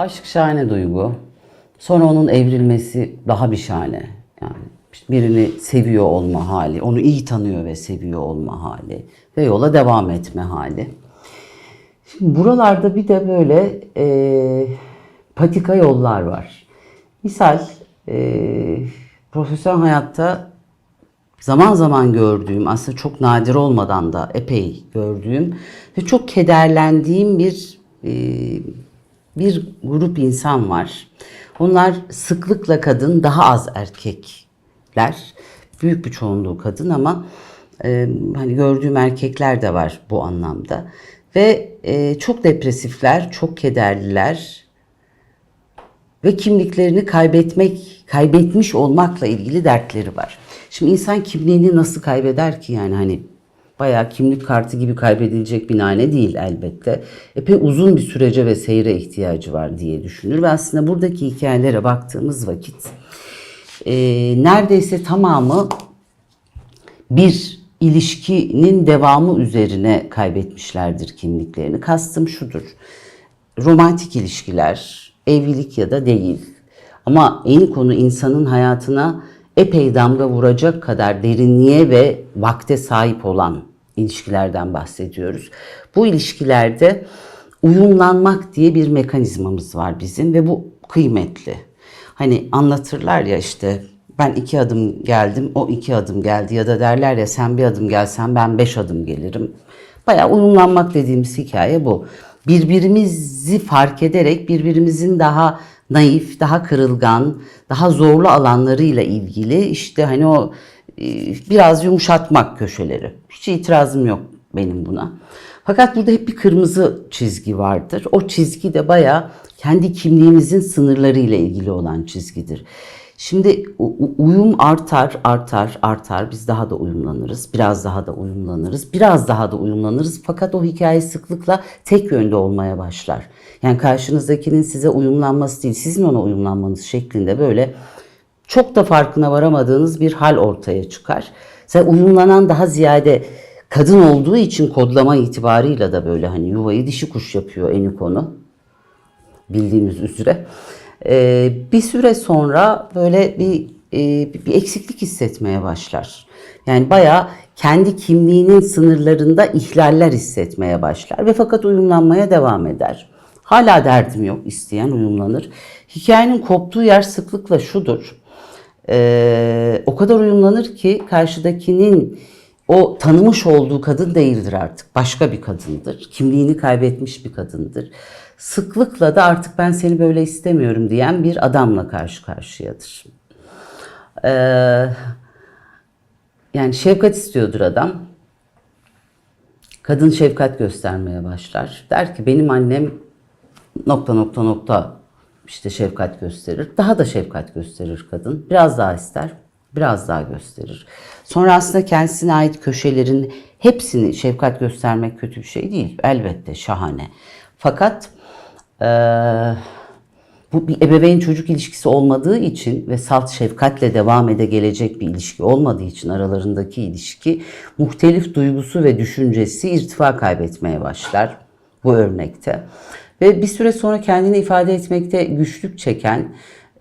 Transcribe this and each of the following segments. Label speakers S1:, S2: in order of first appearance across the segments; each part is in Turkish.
S1: Aşk şahane duygu. Sonra onun evrilmesi daha bir şahane. Yani birini seviyor olma hali, onu iyi tanıyor ve seviyor olma hali ve yola devam etme hali. Şimdi buralarda bir de böyle e, patika yollar var. Misal e, profesyonel hayatta zaman zaman gördüğüm, aslında çok nadir olmadan da epey gördüğüm ve çok kederlendiğim bir e, bir grup insan var. Onlar sıklıkla kadın, daha az erkekler. Büyük bir çoğunluğu kadın ama e, hani gördüğüm erkekler de var bu anlamda. Ve e, çok depresifler, çok kederliler ve kimliklerini kaybetmek, kaybetmiş olmakla ilgili dertleri var. Şimdi insan kimliğini nasıl kaybeder ki yani hani bayağı kimlik kartı gibi kaybedilecek bir nane değil elbette. Epey uzun bir sürece ve seyre ihtiyacı var diye düşünür ve aslında buradaki hikayelere baktığımız vakit e, neredeyse tamamı bir ilişkinin devamı üzerine kaybetmişlerdir kimliklerini. Kastım şudur. Romantik ilişkiler, evlilik ya da değil. Ama en konu insanın hayatına epey damga vuracak kadar derinliğe ve vakte sahip olan ilişkilerden bahsediyoruz. Bu ilişkilerde uyumlanmak diye bir mekanizmamız var bizim ve bu kıymetli. Hani anlatırlar ya işte ben iki adım geldim, o iki adım geldi ya da derler ya sen bir adım gelsen ben beş adım gelirim. Bayağı uyumlanmak dediğimiz hikaye bu. Birbirimizi fark ederek birbirimizin daha naif, daha kırılgan, daha zorlu alanlarıyla ilgili işte hani o biraz yumuşatmak köşeleri. Hiç itirazım yok benim buna. Fakat burada hep bir kırmızı çizgi vardır. O çizgi de bayağı kendi kimliğimizin sınırlarıyla ilgili olan çizgidir. Şimdi uyum artar, artar, artar. Biz daha da uyumlanırız. Biraz daha da uyumlanırız. Biraz daha da uyumlanırız. Fakat o hikaye sıklıkla tek yönde olmaya başlar. Yani karşınızdakinin size uyumlanması değil, sizin ona uyumlanmanız şeklinde böyle çok da farkına varamadığınız bir hal ortaya çıkar. Sen uyumlanan daha ziyade kadın olduğu için kodlama itibarıyla da böyle hani yuvayı dişi kuş yapıyor eni konu. Bildiğimiz üzere. Ee, bir süre sonra böyle bir, e, bir eksiklik hissetmeye başlar. Yani bayağı kendi kimliğinin sınırlarında ihlaller hissetmeye başlar ve fakat uyumlanmaya devam eder. Hala derdim yok isteyen uyumlanır. Hikayenin koptuğu yer sıklıkla şudur. Ee, o kadar uyumlanır ki karşıdakinin o tanımış olduğu kadın değildir artık. Başka bir kadındır. Kimliğini kaybetmiş bir kadındır. Sıklıkla da artık ben seni böyle istemiyorum diyen bir adamla karşı karşıyadır. Ee, yani şefkat istiyordur adam. Kadın şefkat göstermeye başlar. Der ki benim annem nokta nokta nokta işte şefkat gösterir. Daha da şefkat gösterir kadın. Biraz daha ister, biraz daha gösterir. Sonra aslında kendisine ait köşelerin hepsini şefkat göstermek kötü bir şey değil. Elbette şahane. Fakat ee, bu bir ebeveyn çocuk ilişkisi olmadığı için ve salt şefkatle devam ede gelecek bir ilişki olmadığı için aralarındaki ilişki muhtelif duygusu ve düşüncesi irtifa kaybetmeye başlar bu örnekte. Ve bir süre sonra kendini ifade etmekte güçlük çeken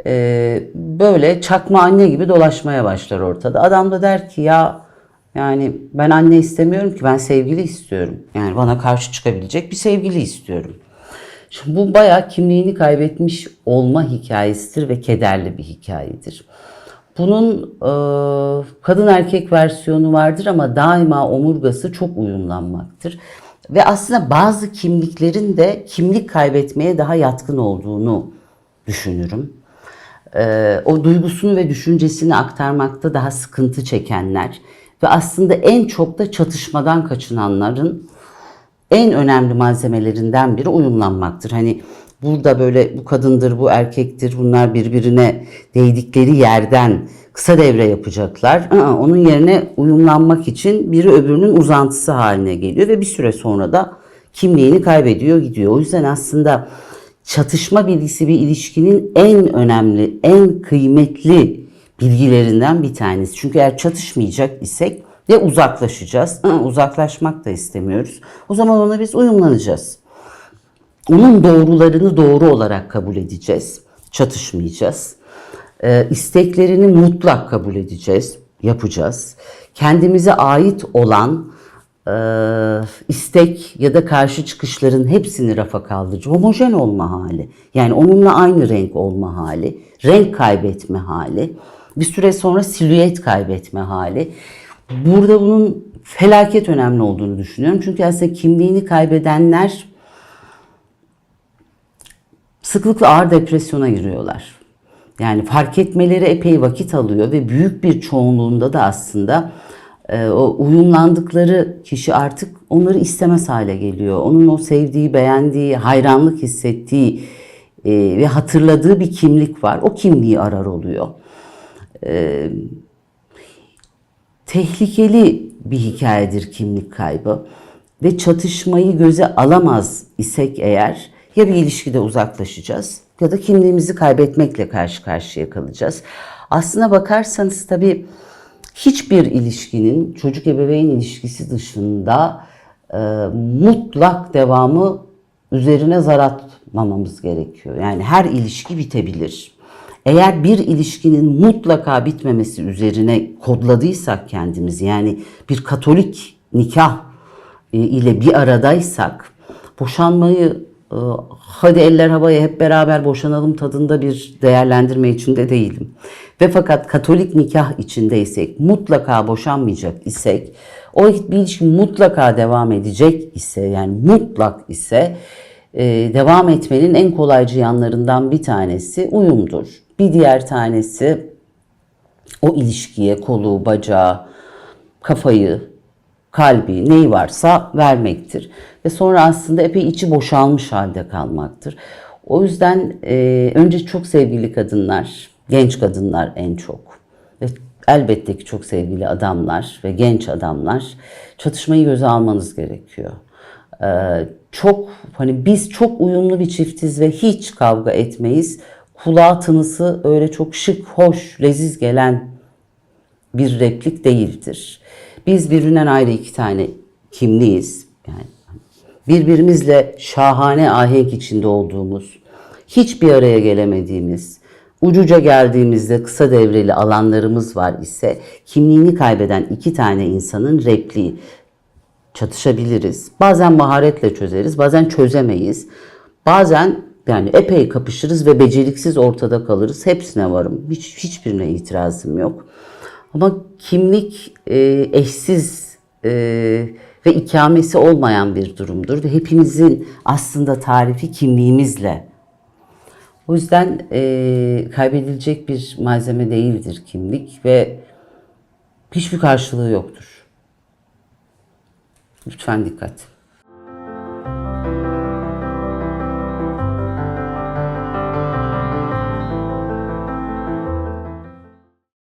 S1: e, böyle çakma anne gibi dolaşmaya başlar ortada. Adam da der ki ya yani ben anne istemiyorum ki ben sevgili istiyorum. Yani bana karşı çıkabilecek bir sevgili istiyorum. Şimdi bu bayağı kimliğini kaybetmiş olma hikayesidir ve kederli bir hikayedir. Bunun e, kadın erkek versiyonu vardır ama daima omurgası çok uyumlanmaktır. Ve aslında bazı kimliklerin de kimlik kaybetmeye daha yatkın olduğunu düşünürüm. E, o duygusunu ve düşüncesini aktarmakta daha sıkıntı çekenler ve aslında en çok da çatışmadan kaçınanların en önemli malzemelerinden biri uyumlanmaktır. Hani burada böyle bu kadındır, bu erkektir, bunlar birbirine değdikleri yerden kısa devre yapacaklar. Onun yerine uyumlanmak için biri öbürünün uzantısı haline geliyor ve bir süre sonra da kimliğini kaybediyor gidiyor. O yüzden aslında çatışma bilgisi bir ilişkinin en önemli, en kıymetli bilgilerinden bir tanesi. Çünkü eğer çatışmayacak isek ya uzaklaşacağız. Uzaklaşmak da istemiyoruz. O zaman ona biz uyumlanacağız. onun doğrularını doğru olarak kabul edeceğiz. Çatışmayacağız. Ee, isteklerini mutlak kabul edeceğiz, yapacağız. Kendimize ait olan e, istek ya da karşı çıkışların hepsini rafa kaldırıcı. Homojen olma hali. Yani onunla aynı renk olma hali. Renk kaybetme hali. Bir süre sonra silüet kaybetme hali. Burada bunun felaket önemli olduğunu düşünüyorum. Çünkü aslında kimliğini kaybedenler sıklıkla ağır depresyona giriyorlar. Yani fark etmeleri epey vakit alıyor ve büyük bir çoğunluğunda da aslında e, o uyumlandıkları kişi artık onları istemez hale geliyor. Onun o sevdiği, beğendiği, hayranlık hissettiği e, ve hatırladığı bir kimlik var. O kimliği arar oluyor. E, tehlikeli bir hikayedir kimlik kaybı ve çatışmayı göze alamaz isek eğer ya bir ilişkide uzaklaşacağız ya da kimliğimizi kaybetmekle karşı karşıya kalacağız. Aslına bakarsanız tabii hiçbir ilişkinin çocuk ebeveyn ilişkisi dışında e, mutlak devamı üzerine zar atmamamız gerekiyor. Yani her ilişki bitebilir. Eğer bir ilişkinin mutlaka bitmemesi üzerine kodladıysak kendimizi yani bir katolik nikah e, ile bir aradaysak boşanmayı hadi eller havaya hep beraber boşanalım tadında bir değerlendirme içinde değilim. Ve fakat katolik nikah içindeysek mutlaka boşanmayacak isek o bir ilişki mutlaka devam edecek ise yani mutlak ise e, devam etmenin en kolaycı yanlarından bir tanesi uyumdur. Bir diğer tanesi o ilişkiye kolu, bacağı, kafayı, kalbi neyi varsa vermektir. Ve sonra aslında epey içi boşalmış halde kalmaktır. O yüzden e, önce çok sevgili kadınlar, genç kadınlar en çok ve elbette ki çok sevgili adamlar ve genç adamlar çatışmayı göze almanız gerekiyor. Ee, çok hani biz çok uyumlu bir çiftiz ve hiç kavga etmeyiz. Kulağa tınısı öyle çok şık, hoş, leziz gelen bir replik değildir. Biz birbirinden ayrı iki tane kimliyiz. Yani birbirimizle şahane ahenk içinde olduğumuz, hiçbir araya gelemediğimiz, ucuca geldiğimizde kısa devreli alanlarımız var ise kimliğini kaybeden iki tane insanın repliği çatışabiliriz. Bazen maharetle çözeriz, bazen çözemeyiz. Bazen yani epey kapışırız ve beceriksiz ortada kalırız. Hepsine varım. Hiç hiçbirine itirazım yok. Ama kimlik e, eşsiz e, ve ikamesi olmayan bir durumdur ve hepimizin aslında tarifi kimliğimizle. O yüzden e, kaybedilecek bir malzeme değildir kimlik ve hiçbir karşılığı yoktur. Lütfen dikkat.